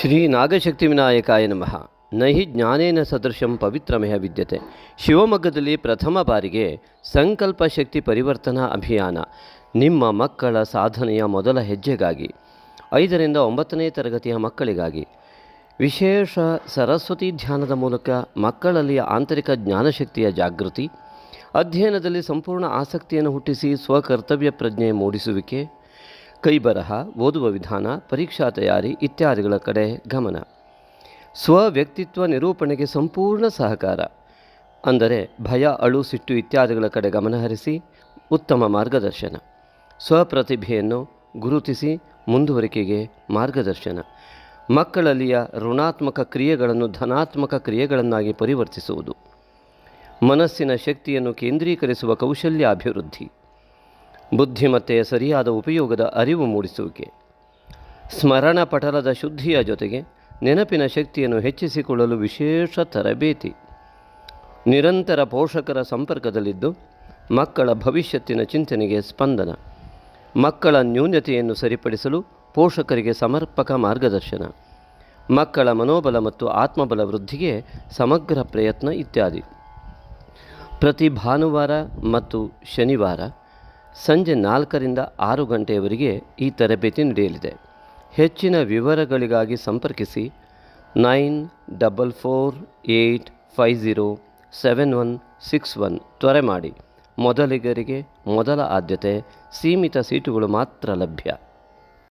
ಶ್ರೀ ನಾಗಶಕ್ತಿ ವಿನಾಯಕಾಯ ನಮಃ. ನಹಿ ಜ್ಞಾನೇನ ಸದೃಶಂ ಪವಿತ್ರಮಯ ವಿದ್ಯತೆ. ಶಿವಮೊಗ್ಗದಲ್ಲಿ ಪ್ರಥಮ ಬಾರಿಗೆ ಸಂಕಲ್ಪ ಶಕ್ತಿ ಪರಿವರ್ತನಾ ಅಭಿಯಾನ. ನಿಮ್ಮ ಮಕ್ಕಳ ಸಾಧನೆಯ ಮೊದಲ ಹೆಜ್ಜೆಗಾಗಿ, ಐದರಿಂದ ಒಂಬತ್ತನೇ ತರಗತಿಯ ಮಕ್ಕಳಿಗಾಗಿ. ವಿಶೇಷ ಸರಸ್ವತಿ ಧ್ಯಾನದ ಮೂಲಕ ಮಕ್ಕಳಲ್ಲಿ ಆಂತರಿಕ ಜ್ಞಾನಶಕ್ತಿಯ ಜಾಗೃತಿ. ಅಧ್ಯಯನದಲ್ಲಿ ಸಂಪೂರ್ಣ ಆಸಕ್ತಿಯನ್ನು ಹುಟ್ಟಿಸಿ ಸ್ವಕರ್ತವ್ಯ ಪ್ರಜ್ಞೆ ಮೂಡಿಸುವಿಕೆ. ಕೈಬರಹ, ಓದುವ ವಿಧಾನ, ಪರೀಕ್ಷಾ ತಯಾರಿ ಇತ್ಯಾದಿಗಳ ಕಡೆ ಗಮನ. ಸ್ವ ವ್ಯಕ್ತಿತ್ವ ನಿರೂಪಣೆಗೆ ಸಂಪೂರ್ಣ ಸಹಕಾರ. ಅಂದರೆ ಭಯ, ಅಳು, ಸಿಟ್ಟು ಇತ್ಯಾದಿಗಳ ಕಡೆ ಗಮನಹರಿಸಿ ಉತ್ತಮ ಮಾರ್ಗದರ್ಶನ. ಸ್ವಪ್ರತಿಭೆಯನ್ನು ಗುರುತಿಸಿ ಮುಂದುವರಿಕೆಗೆ ಮಾರ್ಗದರ್ಶನ. ಮಕ್ಕಳಲ್ಲಿಯ ಋಣಾತ್ಮಕ ಕ್ರಿಯೆಗಳನ್ನು ಧನಾತ್ಮಕ ಕ್ರಿಯೆಗಳನ್ನಾಗಿ ಪರಿವರ್ತಿಸುವುದು. ಮನಸ್ಸಿನ ಶಕ್ತಿಯನ್ನು ಕೇಂದ್ರೀಕರಿಸುವ ಕೌಶಲ್ಯ ಅಭಿವೃದ್ಧಿ ಬುದ್ಧಿಮತ್ತೆಯ ಸರಿಯಾದ ಉಪಯೋಗದ ಅರಿವು ಮೂಡಿಸುವಿಕೆ. ಸ್ಮರಣ ಪಟಲದ ಶುದ್ಧಿಯ ಜೊತೆಗೆ ನೆನಪಿನ ಶಕ್ತಿಯನ್ನು ಹೆಚ್ಚಿಸಿಕೊಳ್ಳಲು ವಿಶೇಷ ತರಬೇತಿ. ನಿರಂತರ ಪೋಷಕರ ಸಂಪರ್ಕದಲ್ಲಿದ್ದು ಮಕ್ಕಳ ಭವಿಷ್ಯತ್ತಿನ ಚಿಂತನೆಗೆ ಸ್ಪಂದನ. ಮಕ್ಕಳ ನ್ಯೂನ್ಯತೆಯನ್ನು ಸರಿಪಡಿಸಲು ಪೋಷಕರಿಗೆ ಸಮರ್ಪಕ ಮಾರ್ಗದರ್ಶನ. ಮಕ್ಕಳ ಮನೋಬಲ ಮತ್ತು ಆತ್ಮಬಲ ವೃದ್ಧಿಗೆ ಸಮಗ್ರ ಪ್ರಯತ್ನ ಇತ್ಯಾದಿ. ಪ್ರತಿ ಭಾನುವಾರ ಮತ್ತು ಶನಿವಾರ ಸಂಜೆ ನಾಲ್ಕರಿಂದ ಆರು ಗಂಟೆಯವರೆಗೆ ಈ ತರಬೇತಿ ನಡೆಯಲಿದೆ. ಹೆಚ್ಚಿನ ವಿವರಗಳಿಗಾಗಿ ಸಂಪರ್ಕಿಸಿ nine double four eight five zero seven one six one ತ್ವರೆ ಮಾಡಿ. ಮೊದಲಿಗರಿಗೆ ಮೊದಲ ಆದ್ಯತೆ, ಸೀಮಿತ ಸೀಟುಗಳು ಮಾತ್ರ ಲಭ್ಯ.